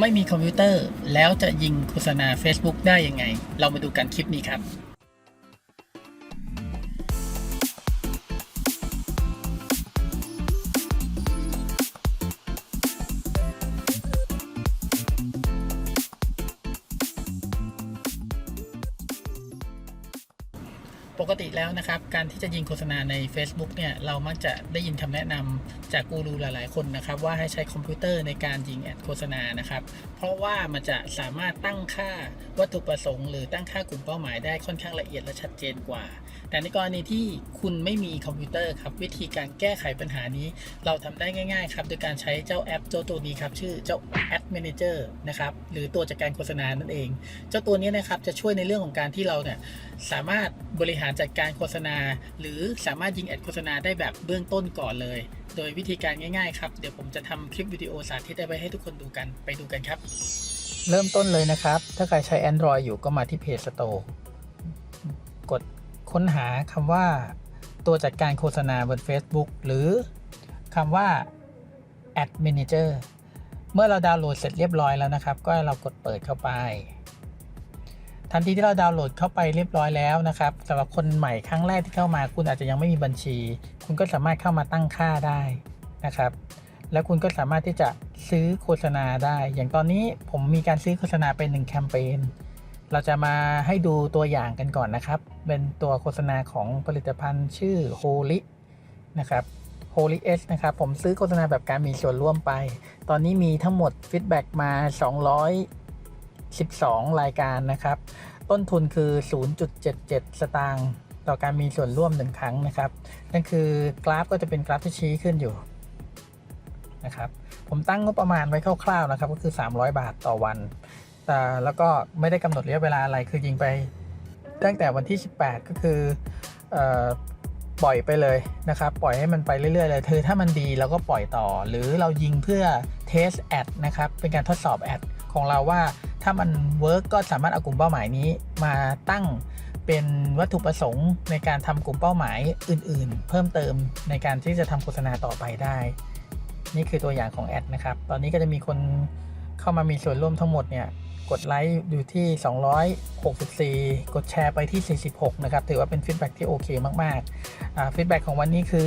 ไม่มีคอมพิวเตอร์ แล้วจะยิงโฆษณา Facebook ได้ยังไง เรามาดูกันคลิปนี้ครับ ที่จะยิงโฆษณาใน Facebook เนี่ยเรามักจะได้ยินคำแนะนำจากกูรูหลาย ๆ คนนะครับ ว่าให้ใช้คอมพิวเตอร์ในการยิงแอดโฆษณานะครับ เพราะว่ามันจะสามารถตั้งค่าวัตถุประสงค์ หรือตั้งค่ากลุ่มเป้าหมายได้ค่อนข้างละเอียดและชัดเจนกว่า แต่ในกรณีที่คุณไม่มีคอมพิวเตอร์ครับวิธีการแก้ไขปัญหานี้ เราทำได้ง่าย ๆ ครับโดยการใช้เจ้าแอปเจ้าตัวนี้ครับชื่อเจ้า Ad Manager นะครับหรือตัวจัดการโฆษณานั่นเอง เจ้าตัวนี้นะครับจะช่วยในเรื่องของการที่เราเนี่ย สามารถบริหารจัดการโฆษณา หรือสามารถยิงแอดโฆษณาได้แบบเบื้องต้นก่อนเลย โดยวิธีการง่ายๆครับเดี๋ยวผมจะทำคลิปวิดีโอสาธิตได้ไว้ให้ทุกคนดูกันไปดูกันครับ เริ่มต้นเลยนะครับ ถ้าใครใช้ Android อยู่ก็มาที่เพจ Store กดค้นหาคำว่า ตัวจัดการโฆษณาบน Facebook หรือคำว่า Ad Manager เมื่อเราดาวน์โหลดเสร็จเรียบร้อยแล้วนะครับ ก็เรากดเปิดเข้าไป ทันทีที่เราดาวน์โหลดเข้าไปเรียบร้อยแล้วนะครับสำหรับคนใหม่ครั้งแรกที่เข้ามาคุณอาจจะยังไม่มีบัญชี คุณก็สามารถเข้ามาตั้งค่าได้นะครับ แล้วคุณก็สามารถที่จะซื้อโฆษณาได้ อย่างตอนนี้ผมมีการซื้อโฆษณาไปหนึ่งแคมเปญเราจะมาให้ดูตัวอย่างกันก่อนนะครับ เป็นตัวโฆษณาของผลิตภัณฑ์ชื่อ Holy นะครับ Holy S นะครับ ผมซื้อโฆษณาแบบการมีส่วนร่วมไป ตอนนี้มีทั้งหมดฟีดแบ็กมา 12 รายการนะครับ ต้นทุนคือ 0.77 สตางค์ต่อการมีส่วนร่วมหนึ่งครั้งนะครับ นั่นคือกราฟก็จะเป็นกราฟที่ชี้ขึ้นอยู่นะครับ ผมตั้งงบประมาณไว้คร่าวๆนะครับ ก็คือ 300 บาทต่อวัน แต่แล้วก็ไม่ได้กำหนดระยะเวลาอะไร คือยิงไปตั้งแต่วันที่ 18 ก็คือออปล่อยไปเลยนะครับ ปล่อยให้มันไปเรื่อยๆเลยเธอถ้ามันดีเราก็ปล่อยต่อ หรือเรายิงเพื่อเทสแอดนะครับ เป็นการทดสอบแอด ของเราว่า ถ้ามันเวิร์กก็สามารถเอากลุ่มเป้าหมายนี้มาตั้งเป็นวัตถุประสงค์ในการทำกลุ่มเป้าหมายอื่น ๆ เพิ่มเติมในการที่จะทำโฆษณาต่อไปได้ นี่คือตัวอย่างของแอดนะครับ ตอนนี้ก็จะมีคนเข้ามามีส่วนร่วมทั้งหมดเนี่ยกดไลค์อยู่ที่ 264 กดแชร์ไปที่ 46 นะครับ ถือว่าเป็นฟีดแบ็กที่โอเคมากๆฟีดแบ็กของวันนี้คือ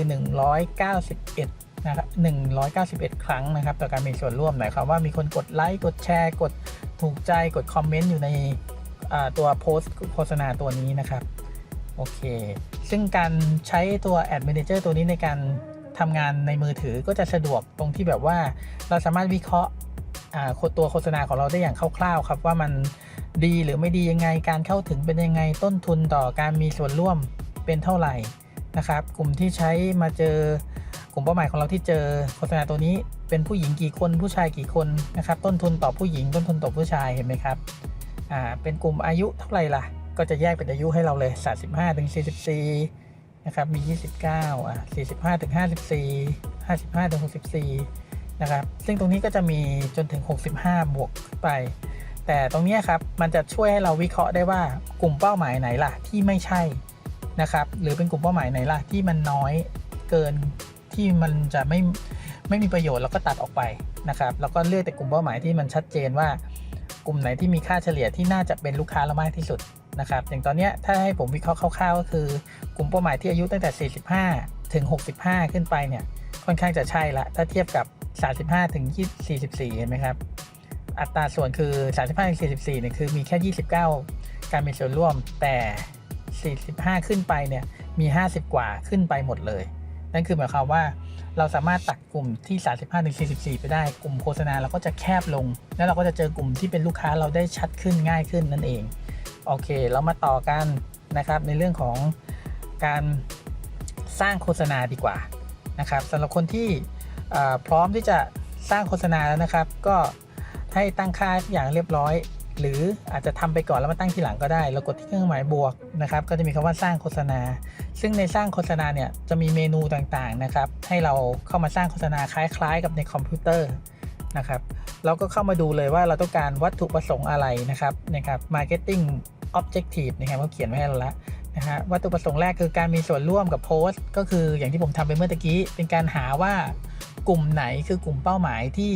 191 นะครับ191 ครั้งนะครับต่อการมีส่วนร่วมหมายความว่ามีคนกดไลค์กดแชร์ กดถูกใจกดคอมเมนต์อยู่ในตัวโพสต์โฆษณาตัวนี้นะครับโอเค ซึ่งการใช้ตัว Ad Manager ตัวนี้ในการทำงานในมือถือก็จะสะดวกตรงที่แบบว่าเราสามารถวิเคราะห์ตัวโฆษณาของเราได้อย่างคร่าวๆครับว่ามันดีหรือไม่ดียังไงการเข้าถึงเป็นยังไงต้นทุนต่อการมีส่วนร่วมเป็นเท่าไหร่นะครับ กลุ่มที่ใช้มาเจอ กลุ่มเป้าหมายของเราที่เจอโฆษณาตัวนี้เป็นผู้หญิงกี่คนผู้ชายกี่คนนะครับ ต้นทุนต่อผู้หญิงต้นทุนต่อผู้ชายเห็นไหมครับอ่าเป็นกลุ่มอายุเท่าไหร่ล่ะ ก็จะแยกเป็นอายุให้เราเลย 35ถึง44นะครับมี 29อะ45ถึง54 55ถึง64นะครับซึ่งตรงนี้ก็จะมีจนถึง 65 บวกไป แต่ตรงนี้ครับมันจะช่วยให้เราวิเคราะห์ได้ว่ากลุ่มเป้าหมายไหนล่ะที่ไม่ใช่นะครับหรือเป็นกลุ่มเป้าหมายไหนล่ะที่มันน้อยเกิน ที่มันจะไม่ไม่มีประโยชน์แล้วก็ตัดออกไปนะครับแล้วก็เลือกแต่กลุ่มเป้าหมายที่มันชัดเจนว่ากลุ่มไหนที่มีค่าเฉลี่ยที่น่าจะเป็นลูกค้าเรามากที่สุดนะครับอย่างตอนนี้ถ้าให้ผมวิเคราะห์คร่าวๆก็คือกลุ่มเป้าหมายที่อายุตั้งแต่ 45 ถึง 65 ขึ้นไปเนี่ยค่อนข้างจะใช่ละถ้าเทียบกับ 35 ถึง 44 เห็นไหมครับ อัตราส่วนคือ 35 ถึง 44 เนี่ยคือมีแค่ 29 การมีส่วนร่วมแต่ 45 ขึ้นไปเนี่ยมี 50 กว่าขึ้นไปหมดเลย นั่นคือหมายความว่าเราสามารถตัดกลุ่มที่ 35ถึง44 ไปได้ กลุ่มโฆษณาเราก็จะแคบลง แล้วเราก็จะเจอกลุ่มที่เป็นลูกค้าเราได้ชัดขึ้นง่ายขึ้นนั่นเอง โอเค เรามาต่อกันนะครับในเรื่องของการสร้างโฆษณาดีกว่านะครับสำหรับคนที่พร้อมที่จะสร้างโฆษณาแล้วนะครับ ก็ให้ตั้งค่าทุกอย่างเรียบร้อย หรืออาจจะทำไปก่อนแล้วมาตั้งทีหลังก็ได้เรากดที่เครื่องหมายบวกนะครับ ก็จะมีคำว่าสร้างโฆษณา ซึ่งในสร้างโฆษณาเนี่ยจะมีเมนูต่างๆนะครับ ให้เราเข้ามาสร้างโฆษณาคล้ายๆ กับในคอมพิวเตอร์นะครับเราก็เข้ามาดูเลยว่าเราต้องการวัตถุประสงค์อะไรนะครับนะครับ marketing objective นะครับเขาเขียนไว้ให้เราแล้วนะฮะวัตถุประสงค์แรกคือการมีส่วนร่วมกับโพสต์ ก็คืออย่างที่ผมทำไปเมื่อตะกี้ เป็นการหาว่ากลุ่มไหนคือกลุ่มเป้าหมายที่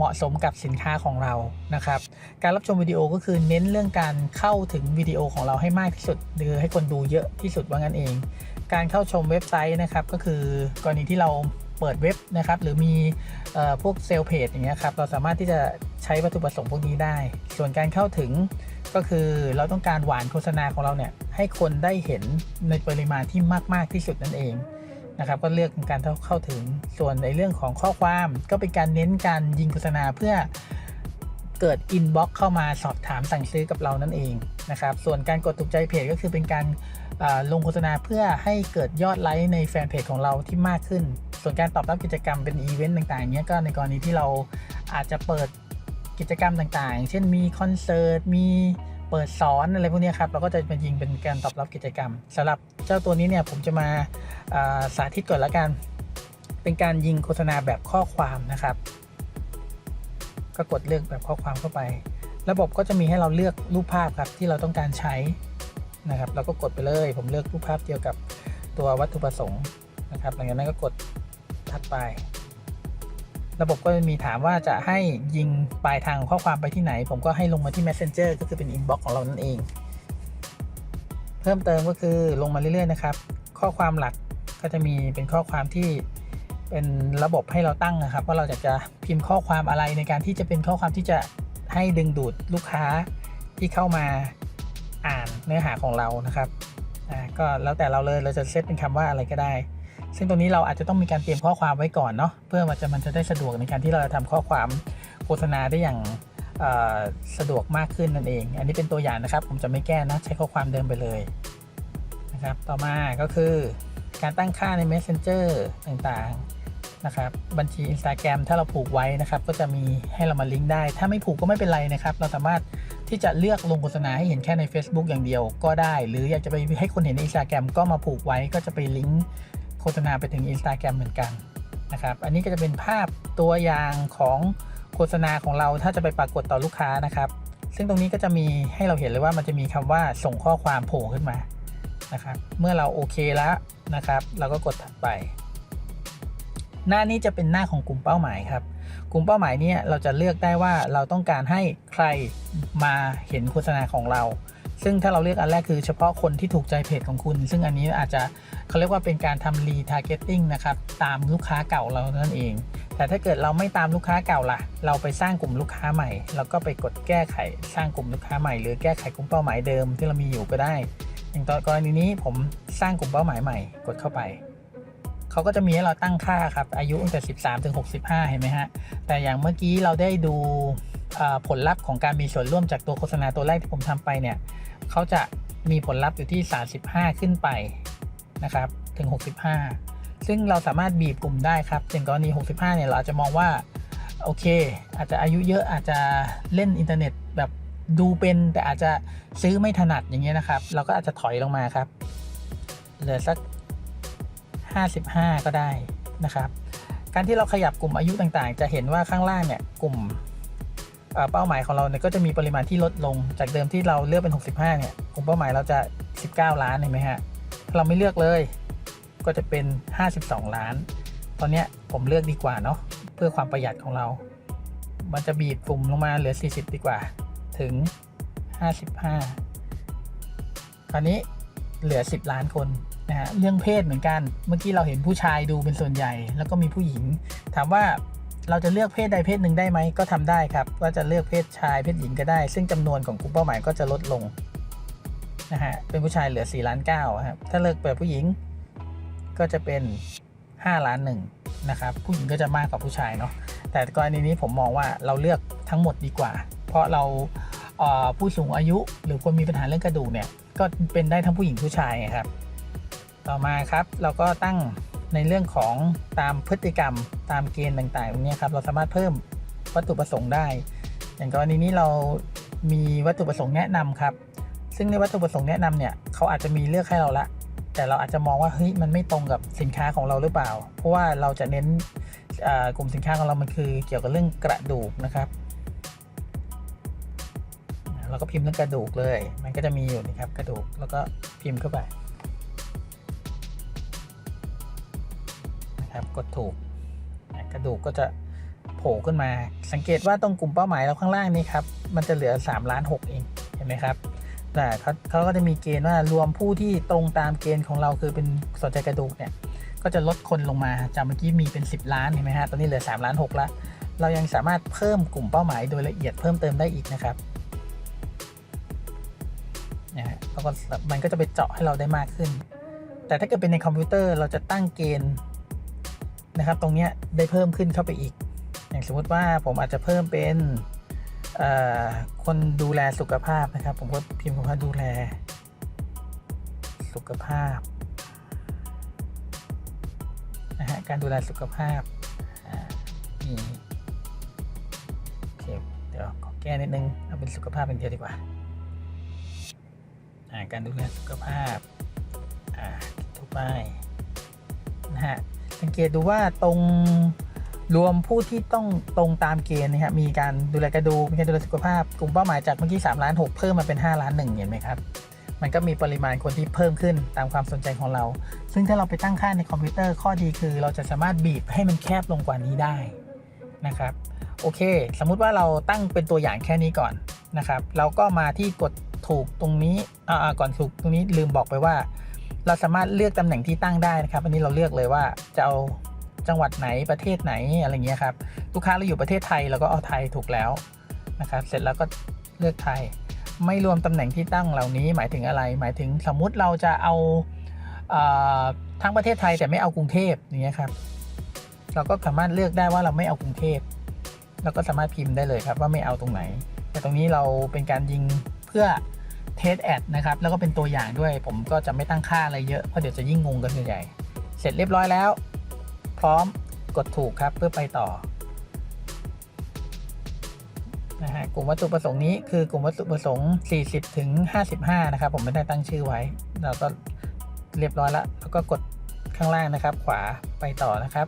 เหมาะสมกับสินค้าของเรานะครับ การรับชมวิดีโอก็คือเน้นเรื่องการเข้าถึงวิดีโอของเราให้มากที่สุดหรือให้คนดูเยอะที่สุดว่างั้นเอง การเข้าชมเว็บไซต์นะครับ ก็คือกรณีที่เราเปิดเว็บนะครับ หรือมีออพวกเซลเพจอย่างเงี้ยครับเราสามารถที่จะใช้วัตถุประสงค์พวกนี้ได้ ส่วนการเข้าถึงก็คือเราต้องการหวานโฆษณาของเราเนี่ยให้คนได้เห็นในปริมาณที่มาก ๆ ที่สุดนั่นเอง นะครับก็เลือกการเข้าเข้าถึงส่วนในเรื่องของข้อความก็เป็นการเน้นการยิงโฆษณาเพื่อเกิดอินบ็อกเข้ามาสอบถามสั่งซื้อกับเรานั่นเองนะครับส่วนการกดถูกใจเพจก็คือเป็นการลงโฆษณาเพื่อให้เกิดยอดไลค์ในแฟนเพจของเราที่มากขึ้น ส่วนการตอบรับกิจกรรมเป็นอีเวนต์ต่างๆเนี้ยก็ในกรณีที่เราอาจจะเปิดกิจกรรมต่างๆ เช่นมีคอนเสิร์ต มี เปิดสอนอะไรพวกนี้ครับเราก็จะมายิงเป็นการตอบรับกิจกรรมสำหรับเจ้าตัวนี้เนี่ยผมจะมาอ่าสาธิตก่อนละกัน เป็นการยิงโฆษณาแบบข้อความนะครับ ก็กดเลือกแบบข้อความเข้าไป ระบบก็จะมีให้เราเลือกรูปภาพครับที่เราต้องการใช้นะครับ เราก็กดไปเลย ผมเลือกรูปภาพเกี่ยวกับตัววัตถุประสงค์นะครับหลังจากนั้นก็กดถัดไป ระบบก็จะมีถามว่าจะให้ยิงปลายทางข้อความไปที่ไหน ผมก็ให้ลงมาที่ Messenger ก็คือเป็น Inbox ของเรานั่นเอง เพิ่มเติมก็คือลงมาเรื่อยๆนะครับ ข้อความหลักก็จะมีเป็นข้อความที่เป็นระบบให้เราตั้งนะครับ ว่าเราอยากจะพิมพ์ข้อความอะไรในการที่จะเป็นข้อความที่จะให้ดึงดูดลูกค้าที่เข้ามาอ่านเนื้อหาของเรานะครับอ่าก็แล้วแต่เราเลยเราจะเซตเป็นคำว่าอะไรก็ได้ ซึ่งตรงนี้เราอาจจะต้องมีการเตรียมข้อความไว้ก่อนเนาะเพื่อมันจะมันจะได้สะดวกในการที่เราจะทำข้อความโฆษณาได้อย่างสะดวกมากขึ้นนั่นเอง อันนี้เป็นตัวอย่างนะครับ ผมจะไม่แก้นะ ใช้ข้อความเดิมไปเลยนะครับ ต่อมาก็คือการตั้งค่าใน Messenger ต่างๆนะครับ บัญชี Instagram ถ้าเราผูกไว้นะครับ ก็จะมีให้เรามาลิงก์ได้ ถ้าไม่ผูกก็ไม่เป็นไรนะครับ เราสามารถที่จะเลือกลงโฆษณาให้เห็นแค่ใน Facebook อย่างเดียวก็ได้ หรืออยากจะไปให้คนเห็นใน Instagram ก็มาผูกไว้ก็จะไปลิงก์ โฆษณาไปถึง Instagram เหมือนกันนะครับ อันนี้ก็จะเป็นภาพตัวอย่างของโฆษณาของเราถ้าจะไปปรากฏต่อลูกค้านะครับ ซึ่งตรงนี้ก็จะมีให้เราเห็นเลยว่ามันจะมีคำว่าส่งข้อความโผล่ขึ้นมานะครับ เมื่อเราโอเคแล้วนะครับ เราก็กดถัดไป หน้านี้จะเป็นหน้าของกลุ่มเป้าหมายครับ กลุ่มเป้าหมายเนี่ยเราจะเลือกได้ว่าเราต้องการให้ใครมาเห็นโฆษณาของเราซึ่งถ้าเราเลือกอันแรกคือเฉพาะคนที่ถูกใจเพจของคุณ ซึ่งอันนี้อาจจะ เขาเรียกว่าเป็นการทำ retargeting นะครับตามลูกค้าเก่าเรานั่นเอง แต่ถ้าเกิดเราไม่ตามลูกค้าเก่าล่ะ เราไปสร้างกลุ่มลูกค้าใหม่ แล้วก็ไปกดแก้ไขสร้างกลุ่มลูกค้าใหม่ หรือแก้ไขกลุ่มเป้าหมายเดิมที่เรามีอยู่ก็ได้ อย่างตอนกรณีนี้ผมสร้างกลุ่มเป้าหมายใหม่ กดเข้าไปเขาก็จะมีให้เราตั้งค่าครับอายุตั้งแต่ 13ถึง65 เห็นไหมฮะ แต่อย่างเมื่อกี้เราได้ดูผลลัพธ์ของการมีส่วนร่วมจากตัวโฆษณาตัวแรกที่ผมทำไปเนี่ยเขาจะมีผลลัพธ์อยู่ที่ 35 ขึ้นไป นะครับถึง 65 ซึ่งเราสามารถบีบกลุ่มได้ครับอย่างกรณี 65 เนี่ยเราอาจจะมองว่าโอเค อาจจะอายุเยอะอาจจะเล่นอินเทอร์เน็ตแบบดูเป็นแต่อาจจะซื้อไม่ถนัดอย่างเงี้ยนะครับ เราก็อาจจะถอยลงมาครับ เหลือสัก 55 ก็ได้นะครับ การที่เราขยับกลุ่มอายุต่างๆ จะเห็นว่าข้างล่างเนี่ยกลุ่มเป้าหมายของเราเนี่ยก็จะมีปริมาณที่ลดลงจากเดิมที่เราเลือกเป็น 65 เนี่ยกลุ่มเป้าหมายเราจะ 19 ล้านเห็นไหมฮะ เราไม่เลือกเลย ก็จะเป็น 52 ล้าน ตอนนี้ผมเลือกดีกว่าเนาะเพื่อความประหยัดของเรา มันจะบีบกลุ่มลงมาเหลือ 40 ดีกว่าถึง 55 คราวนี้เหลือ 10 ล้านคนนะฮะเรื่องเพศเหมือนกัน เมื่อกี้เราเห็นผู้ชายดูเป็นส่วนใหญ่ แล้วก็มีผู้หญิง ถามว่าเราจะเลือกเพศใดเพศหนึ่งได้ไหมก็ทำได้ครับ ว่าจะเลือกเพศชายเพศหญิงก็ได้ ซึ่งจำนวนของกลุ่มเป้าหมายก็จะลดลง นะฮะ เป็นผู้ชายเหลือ4ล้าน9ครับ ถ้าเลือกเปิดผู้หญิงก็จะเป็น5ล้านหนึ่งนะครับ ผู้หญิงก็จะมากกว่าผู้ชายเนาะ แต่กรณีนี้ผมมองว่าเราเลือกทั้งหมดดีกว่า เพราะเราเผู้สูงอายุหรือคนมีปัญหาเรื่องกระดูกเนี่ย ก็เป็นได้ทั้งผู้หญิงผู้ชายครับ ต่อมาครับเราก็ตั้งในเรื่องของตามพฤติกรรมตามเกณฑ์ต่างๆตรงนี้ครับเราสามารถเพิ่มวัตถุประสงค์ได้ อย่างกรณีนี้เรามีวัตถุประสงค์แนะนำครับ ซึ่งในวัตถุประสงค์แนะนำเนี่ยเขาอาจจะมีเลือกให้เราละ แต่เราอาจจะมองว่าเฮ้ยมันไม่ตรงกับสินค้าของเราหรือเปล่า เพราะว่าเราจะเน้นกลุ่มสินค้าของเรามันคือเกี่ยวกับเรื่องกระดูกนะครับเราก็พิมพ์เรื่องกระดูกเลย มันก็จะมีอยู่นะครับกระดูกแล้วก็พิมพ์เข้าไปนะครับกดถูกกระดูกก็จะโผล่ขึ้นมา สังเกตว่าตรงกลุ่มเป้าหมายเราข้างล่างนี้ครับ มันจะเหลือ3ล้าน6เอง เห็นไหมครับ แต่เขาเขาก็จะมีเกณฑ์ว่ารวมผู้ที่ตรงตามเกณฑ์ของเราคือเป็นสนใจกระดูกเนี่ยก็จะลดคนลงมาจากเมื่อกี้มีเป็น 10 ล้านเห็นไหมฮะตอนนี้เหลือ 3 ล้าน6ละเรายังสามารถเพิ่มกลุ่มเป้าหมายโดยละเอียดเพิ่มเติมได้อีกนะครับนะฮะแล้วก็มันก็จะไปเจาะให้เราได้มากขึ้น แต่ถ้าเกิดเป็นในคอมพิวเตอร์เราจะตั้งเกณฑ์นะครับ ตรงเนี้ยได้เพิ่มขึ้นเข้าไปอีก อย่างสมมติว่าผมอาจจะเพิ่มเป็น คนดูแลสุขภาพนะครับ ผมก็พิมพ์คำว่าดูแล สุขภาพนะฮะการดูแลสุขภาพอ่ามีโอเคเดี๋ยวขอแก้นิดนึงเอาเป็นสุขภาพเป็นเดียวดีกว่าอ่าการดูแลสุขภาพอ่าทุกป้ายนะฮะสังเกตดูว่าตรง รวมผู้ที่ต้องตรงตามเกณฑ์นะครับมีการดูแลกระดูกมีการดูแลสุขภาพ กลุ่มเป้าหมายจากเมื่อกี้3ล้าน6เพิ่มมาเป็น 5 ล้าน1เห็นไหมครับ มันก็มีปริมาณคนที่เพิ่มขึ้นตามความสนใจของเรา ซึ่งถ้าเราไปตั้งค่าในคอมพิวเตอร์ข้อดีคือเราจะสามารถบีบให้มันแคบลงกว่านี้ได้นะครับโอเค สมมุติว่าเราตั้งเป็นตัวอย่างแค่นี้ก่อนนะครับ เราก็มาที่กดถูกตรงนี้อ่าก่อนถูกตรงนี้ลืมบอกไปว่า เราสามารถเลือกตำแหน่งที่ตั้งได้นะครับ อันนี้เราเลือกเลยว่าจะเอา จังหวัดไหนประเทศไหนอะไรเงี้ยครับ ลูกค้าเราอยู่ประเทศไทยเราก็เอาไทยถูกแล้วนะครับเสร็จแล้วก็เลือกไทย ไม่รวมตำแหน่งที่ตั้งเหล่านี้หมายถึงอะไร หมายถึงสมมุติเราจะเอาเออทั้งประเทศไทยแต่ไม่เอากรุงเทพอย่างเงี้ยครับเราก็สามารถเลือกได้ว่าเราไม่เอากรุงเทพเราก็สามารถพิมพ์ได้เลยครับว่าไม่เอาตรงไหน แต่ตรงนี้เราเป็นการยิงเพื่อเทสแอดนะครับแล้วก็เป็นตัวอย่างด้วย ผมก็จะไม่ตั้งค่าอะไรเยอะเพราะเดี๋ยวจะยิ่งงงกันใหญ่ เสร็จเรียบร้อยแล้ว พร้อมกดถูกครับเพื่อไปต่อนะฮะกลุ่มวัตถุประสงค์นี้คือกลุ่มวัตถุประสงค์ 40 ถึง 55 นะครับ ผมไม่ได้ตั้งชื่อไว้ เราก็เรียบร้อยแล้ว แล้วก็กดข้างล่างนะครับ ขวาไปต่อนะครับ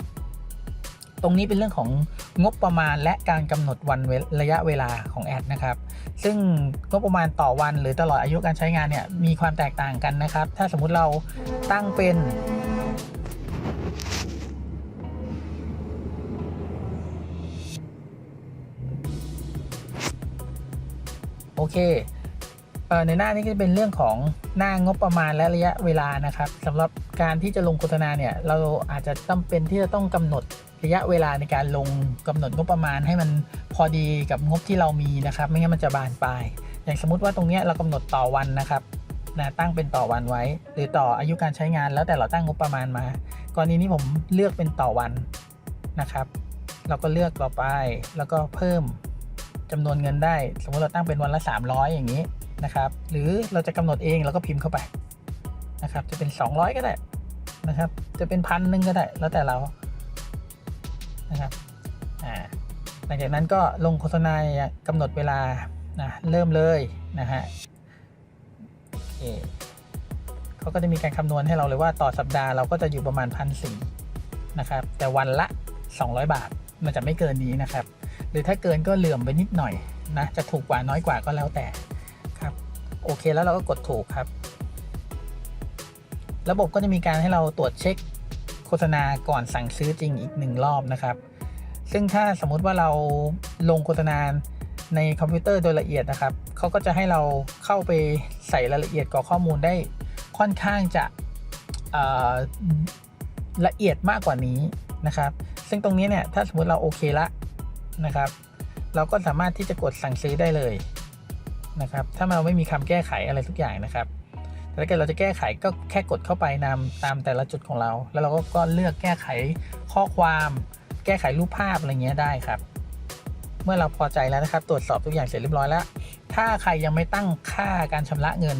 ตรงนี้เป็นเรื่องของงบประมาณและการกำหนดวันวระยะเวลาของแอดนะครับ ซึ่งงบประมาณต่อวันหรือตลอดอายุการใช้งานเนี่ยมีความแตกต่างกันนะครับ ถ้าสมมุติเราตั้งเป็น อเคในหน้านี้ก็จะเป็นเรื่องของหน้างบประมาณและระยะเวลานะครับสำหรับการที่จะลงโฆษณาเนี่ยเราอาจจะจำเป็นที่จะต้องกำหนดระยะเวลาในการลงกำหนดงบประมาณให้มันพอดีกับงบที่เรามีนะครับ ไม่งั้นมันจะบานปลายอย่างสมมติว่าตรงเนี้ยเรากำหนดต่อวันนะครับนะตั้งเป็นต่อวันไว้ หรือต่ออายุการใช้งานแล้วแต่เราตั้งงบประมาณมากรณีนี้ผมเลือกเป็นต่อวันนะครับ เราก็เลือกต่อไปแล้วก็เพิ่ม จำนวนเงินได้ สมมติเราตั้งเป็นวันละ 300 อย่างนี้นะครับ หรือเราจะกำหนดเองเราก็พิมพ์เข้าไปนะครับ จะเป็น 200 ก็ได้นะครับ จะเป็นพันหนึ่งก็ได้ แล้วแต่เรานะครับอ่าหลังจากนั้นก็ลงโฆษณากำหนดเวลานะเริ่มเลยนะฮะโอเคเขาก็จะมีการคำนวณให้เราเลยว่าต่อสัปดาห์เราก็จะอยู่ประมาณพันสี่นะครับ แต่วันละ 200 บาทมันจะไม่เกินนี้นะครับ หรือถ้าเกินก็เหลื่อมไปนิดหน่อยนะจะถูกกว่าน้อยกว่าก็แล้วแต่ครับโอเคแล้วเราก็กดถูกครับ ระบบก็จะมีการให้เราตรวจเช็คโฆษณาก่อนสั่งซื้อจริงอีกหนึ่งรอบนะครับ ซึ่งถ้าสมมุติว่าเราลงโฆษณาในคอมพิวเตอร์โดยละเอียดนะครับเขาก็จะให้เราเข้าไปใส่รายละเอียดกรอกข้อมูลได้ค่อนข้างจะละเอียดมากกว่านี้นะครับ ซึ่งตรงนี้เนี่ยถ้าสมมติเราโอเคละ นะครับ เราก็สามารถที่จะกดสั่งซื้อได้เลยนะครับ ถ้าเราไม่มีคำแก้ไขอะไรทุกอย่างนะครับ แต่ถ้าเกิดเราจะแก้ไขก็แค่กดเข้าไปนำตามแต่ละจุดของเรา แล้วเราก็ก็เลือกแก้ไขข้อความแก้ไขรูปภาพอะไรเงี้ยได้ครับ เมื่อเราพอใจแล้วนะครับ ตรวจสอบทุกอย่างเสร็จเรียบร้อยแล้ว ถ้าใครยังไม่ตั้งค่าการชำระเงิน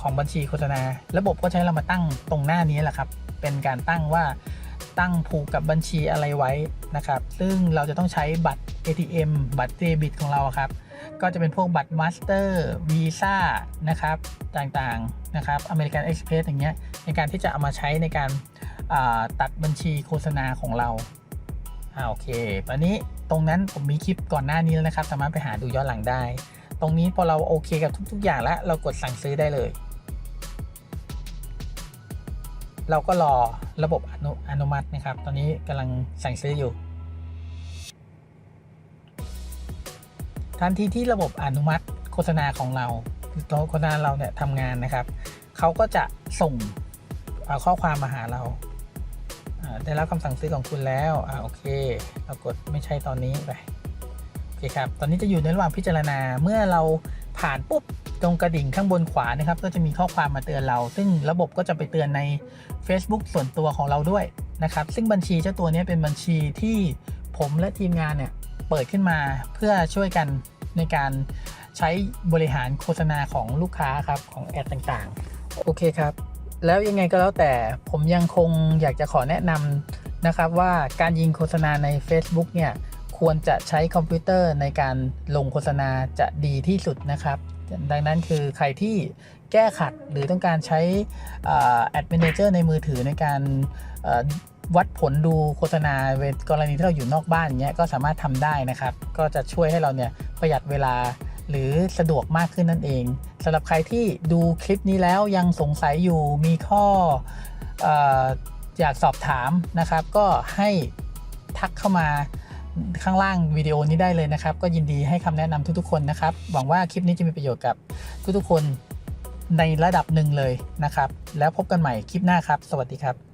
ของบัญชีโฆษณา ระบบก็ให้เรามาตั้งตรงหน้านี้แหละครับ เป็นการตั้งว่า ตั้งผูกกับบัญชีอะไรไว้นะครับ ซึ่งเราจะต้องใช้บัตร ATM บัตรเดบิตของเราครับ ก็จะเป็นพวกบัตรมาสเตอร์วีซ่านะครับ ต่างๆนะครับอเมริกันเอ็กซ์เพรสอย่างเงี้ย ในการที่จะเอามาใช้ในการตัดบัญชีโฆษณาของเราอ่าโอเคตอนนี้ตรงนั้นผมมีคลิปก่อนหน้านี้แล้วนะครับ สามารถไปหาดูย้อนหลังได้ ตรงนี้พอเราโอเคกับทุก ๆ อย่างแล้ว เรากดสั่งซื้อได้เลย เราก็รอระบบอนุอนุมัตินะครับ ตอนนี้กำลังสั่งซื้ออยู่ ทันทีที่ระบบอนุมัติโฆษณาของเราตัวโฆษณาเราเนี่ยทำงานนะครับเขาก็จะส่งข้อความมาหาเราได้รับคำสั่งซื้อของคุณแล้วอโอเค เรากดไม่ใช่ตอนนี้ไป โอเคครับ ตอนนี้จะอยู่ในระหว่างพิจารณา เมื่อเราผ่านปุ๊บ ตรงกระดิ่งข้างบนขวานะครับ ก็จะมีข้อความมาเตือนเรา ซึ่งระบบก็จะไปเตือนใน Facebook ส่วนตัวของเราด้วยนะครับ ซึ่งบัญชีเจ้าตัวนี้เป็นบัญชีที่ผมและทีมงานเนี่ยเปิดขึ้นมาเพื่อช่วยกันในการใช้บริหารโฆษณาของลูกค้าครับของแอดต่างๆ โอเคครับ แล้วยังไงก็แล้วแต่ผมยังคงอยากจะขอแนะนำนะครับว่าการยิงโฆษณาใน Facebook เนี่ยควรจะใช้คอมพิวเตอร์ในการลงโฆษณาจะดีที่สุดนะครับ ดังนั้นคือใครที่แก้ขัดหรือต้องการใช้แอดมินเจอร์ในมือถือในการวัดผลดูโฆษณาเวกรณีที่เราอยู่นอกบ้านเงี้ยก็สามารถทำได้นะครับ ก็จะช่วยให้เราเนี่ยประหยัดเวลาหรือสะดวกมากขึ้นนั่นเองสำหรับใครที่ดูคลิปนี้แล้วยังสงสัยอยู่มีข้อออยากสอบถามนะครับ ก็ให้ทักเข้ามา ข้างล่างวิดีโอนี้ได้เลยนะครับ ก็ยินดีให้คำแนะนำทุกๆคนนะครับ หวังว่าคลิปนี้จะมีประโยชน์กับทุกๆคนในระดับหนึ่งเลยนะครับ แล้วพบกันใหม่คลิปหน้าครับ สวัสดีครับ